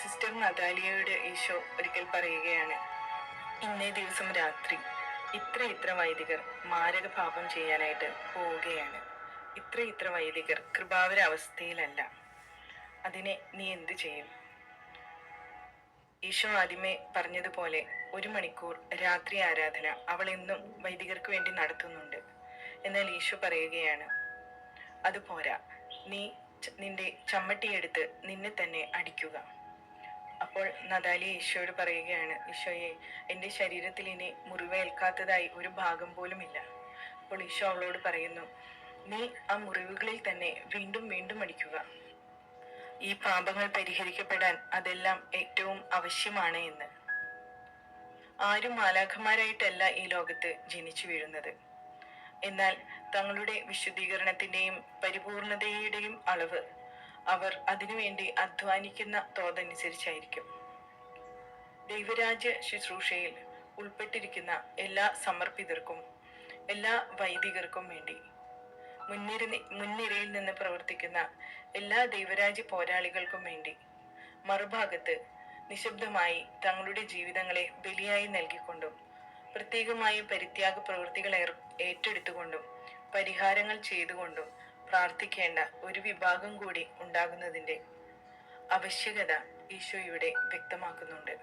Sister നതാലിയയുടെ Isho ഒരിക്കൽ പറയുകയാണ് ഇന്നേ ദിവസം രാത്രി ഇത്ര ഇത്ര വൈദികർ മാരക പാപം ചെയ്യാനായിട്ട് പോവുകയാണ്. ഇത്ര ഇത്ര വൈദികർ കൃപാവര അവസ്ഥയിലല്ല അതിനെ നീ എന്ത് ചെയ്യും? ഈശോ ആദ്യമേ പറഞ്ഞതുപോലെ ഒരു മണിക്കൂർ രാത്രി ആരാധന അവൾ എന്നും വൈദികർക്ക് വേണ്ടി നടത്തുന്നുണ്ട്. എന്നാൽ ഈശോ പറയുകയാണ് അതുപോരാ നീ നിന്റെ ചമ്മട്ടിയെടുത്ത് നിന്നെ തന്നെ അടിക്കുക. അപ്പോൾ നദാലി ഈശോയോട് പറയുകയാണ് ഈശോയെ എന്റെ ശരീരത്തിൽ ഇനി മുറിവേൽക്കാത്തതായി ഒരു ഭാഗം പോലും ഇല്ല. അപ്പോൾ ഈശോ അവളോട് പറയുന്നു നീ ആ മുറിവുകളിൽ തന്നെ വീണ്ടും വീണ്ടും അടിക്കുക. ഈ പാപങ്ങൾ പരിഹരിക്കപ്പെടാൻ അതെല്ലാം ഏറ്റവും ആവശ്യമാണ് എന്ന്. ആരും മാലാഖമാരായിട്ടല്ല ഈ ലോകത്ത് ജനിച്ചു വീഴുന്നത്. എന്നാൽ തങ്ങളുടെ വിശുദ്ധീകരണത്തിന്റെയും പരിപൂർണതയുടെയും അളവ് അവർ അതിനുവേണ്ടി അധ്വാനിക്കുന്ന തോതനുസരിച്ചായിരിക്കും. ദൈവരാജ്യ ശുശ്രൂഷയിൽ ഉൾപ്പെട്ടിരിക്കുന്ന എല്ലാ സമർപ്പിതർക്കും എല്ലാ വൈദികർക്കും വേണ്ടി മുൻനിര മുൻനിരയിൽ നിന്ന് പ്രവർത്തിക്കുന്ന എല്ലാ ദൈവരാജ്യ പോരാളികൾക്കും വേണ്ടി മറുഭാഗത്ത് നിശബ്ദമായി തങ്ങളുടെ ജീവിതങ്ങളെ ബലിയായി നൽകിക്കൊണ്ടും പ്രത്യേകമായി പരിത്യാഗ പ്രവൃത്തികൾ ഏറ്റെടുത്തുകൊണ്ടും പരിഹാരങ്ങൾ ചെയ്തുകൊണ്ടും പ്രാർത്ഥിക്കേണ്ട ഒരു വിഭാഗം കൂടി ഉണ്ടാകുന്നതിന്റെ ആവശ്യകത ഈശോയുടെ വ്യക്തമാക്കുന്നുണ്ട്.